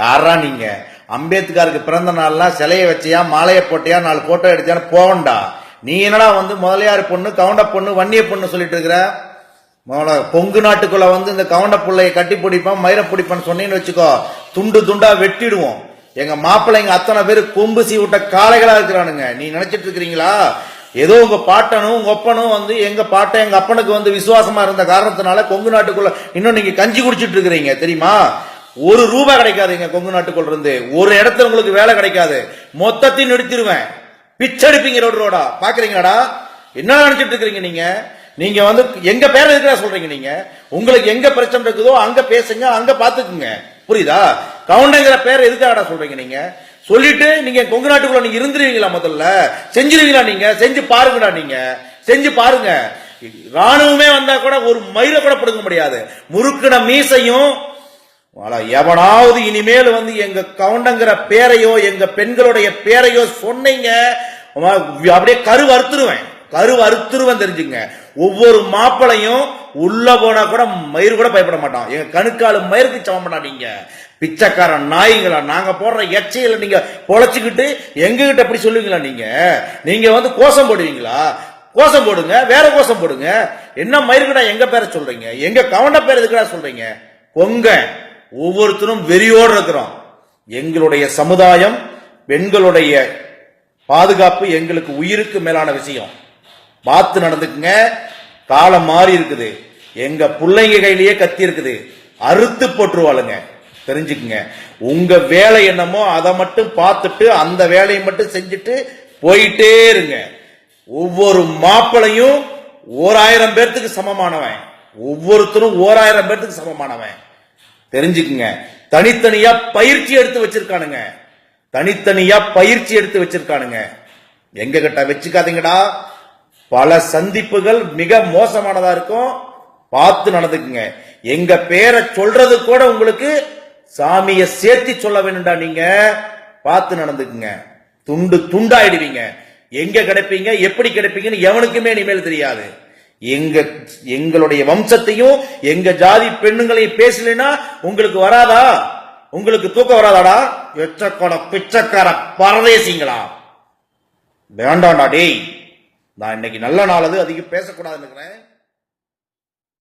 யாரா நீங்க? அம்பேத்கருக்கு பிறந்த நாள்லாம் சிலையை வச்சியா மாலையை போட்டியா நாலு போட்டோ எடுத்தியான்னு போகண்டா. நீ என்னடா வந்து முதலியார் பொண்ணு கவுண்ட பொண்ணு வன்னிய பொண்ணு சொல்லிட்டு இருக்கிற? முதல்ல பொங்கு நாட்டுக்குள்ள வந்து இந்த கவுண்ட பிள்ளைய கட்டி பிடிப்பான் மயிர பிடிப்பான்னு சொன்னீன்னு வச்சுக்கோ துண்டு துண்டா வெட்டிடுவோம். எங்க மாப்பிள்ளைங்க அத்தனை பேர் கொம்பு சீ விட்ட காளைகளா இருக்கிறானுங்க. நீ நினைச்சிட்டு இருக்கிறீங்களா? ஏதோ உங்க பாட்டனும் உங்க ஒப்பனும் வந்து எங்க பாட்டன் எங்க அப்பனுக்கு வந்து விசுவாசமா இருந்த காரணத்தினால கொங்கு நாட்டுக்குள்ள இன்னும் நீங்க கஞ்சி குடிச்சிட்டு இருக்கிறீங்க தெரியுமா? ஒரு ரூபாய் கிடைக்காதுங்க கொங்கு நாட்டுக்குள்ள இருந்து. ஒரு இடத்துல உங்களுக்கு வேலை கிடைக்காது. மொத்தத்தையும் நிறுத்திடுவேன். பிச்சடிப்பீங்க ரோடு ரோடா. பாக்குறீங்களாடா? என்ன நினைச்சிட்டு இருக்கிறீங்க நீங்க? நீங்க வந்து எங்க பேர் இருக்கிறா சொல்றீங்க நீங்க? உங்களுக்கு எங்க பிரச்சனை இருக்குதோ அங்க பேசுங்க அங்க பாத்துக்குங்க. புரியுதா? கவுண்டங்கிற பேர் எதுக்காகடா சொல்றீங்க நீங்க? சொல்லிட்டு நீங்க கொங்கு நாட்டுக்குள்ள நீங்க இருந்துருவீங்களா முதல்ல? செஞ்சிருவீங்களா நீங்க? செஞ்சு பாருங்கடா நீங்க. செஞ்சு பாருங்க. ராணுவமே வந்தா கூட ஒரு மயில கூட பிடுங்க முடியாது. முறுக்கின மீசையும் எவனாவது இனிமேல் வந்து எங்க கவுண்டங்கிற பேரையோ எங்க பெண்களுடைய பேரையோ சொன்னீங்க அப்படியே கரு அறுத்துருவேன். கரு அறுத்துருவேன் தெரிஞ்சுங்க. ஒவ்வொரு மாப்பிளையும் உள்ள போனா கூட மயிர் கூட பயப்பட மாட்டான். எங்க கணுக்காலு மயிருக்கு சமம் பண்ணா நீங்க பிச்சைக்காரன் நாய்ங்களா நாங்க போடுற எச்சையில நீங்க பொழைச்சிக்கிட்டு எங்ககிட்ட அப்படி சொல்லுவீங்களா நீங்க? நீங்க வந்து கோஷம் போடுவீங்களா? கோஷம் போடுங்க வேற கோஷம் போடுங்க. என்ன மயிருக்குடா எங்க பேரை சொல்றீங்க? எங்க கவுண்ட பேர் எதுக்குடா சொல்றீங்க? கொங்க. ஒவ்வொருத்தரும் வெறியோடு இருக்கிறோம். எங்களுடைய சமுதாயம் பெண்களுடைய பாதுகாப்பு எங்களுக்கு உயிருக்கு மேலான விஷயம். பார்த்து நடந்துக்குங்க. காலம் மாறி இருக்குது. எங்க பிள்ளைங்க கையிலேயே கத்தி இருக்குது. அறுத்து போட்டுருவாளுங்க. தெரிஞ்சுக்குங்க. உங்க வேலை என்னமோ அதை மட்டும் பார்த்துட்டு அந்த வேலையை மட்டும் செஞ்சுட்டு போயிட்டே இருங்க. ஒவ்வொரு மாப்பிளையும் ஓராயிரம் பேர்த்துக்கு சமமானவன். ஒவ்வொருத்தரும் ஓராயிரம் பேர்த்துக்கு சமமானவன். தெரிஞ்சுக்குங்க. தனித்தனியா பயிற்சி எடுத்து வச்சிருக்கானுங்க. தனித்தனியா பயிற்சி எடுத்து வச்சிருக்கானுங்க. எங்க கிட்ட வச்சுக்காதீங்கடா. பல சந்திப்புகள் மிக மோசமானதா இருக்கும். பார்த்து நடந்துக்குங்க. எங்க பேரை சொல்றது கூட உங்களுக்கு சாமிய சேர்த்து சொல்ல வேணும்டா நீங்க. பார்த்து நடந்துக்குங்க. துண்டு துண்டாயிடுவீங்க. எங்க கிடைப்பீங்க எப்படி கிடைப்பீங்கன்னு எவனுக்குமே இனிமேல் தெரியாது. எங்க எங்களுடைய வம்சத்தையும் எங்க ஜாதி பெண்ணுங்களையும் பேசலைன்னா உங்களுக்கு வராதா? உங்களுக்கு தூக்கம் வராதாடா? எச்சக்கோட பிச்சைக்கார பரதேசிங்களா? வேண்டாம்டா டேய். நான் இன்னைக்கு நல்ல நாள் அது அதிகம் பேசக்கூடாதுன்னு இருக்கிறேன்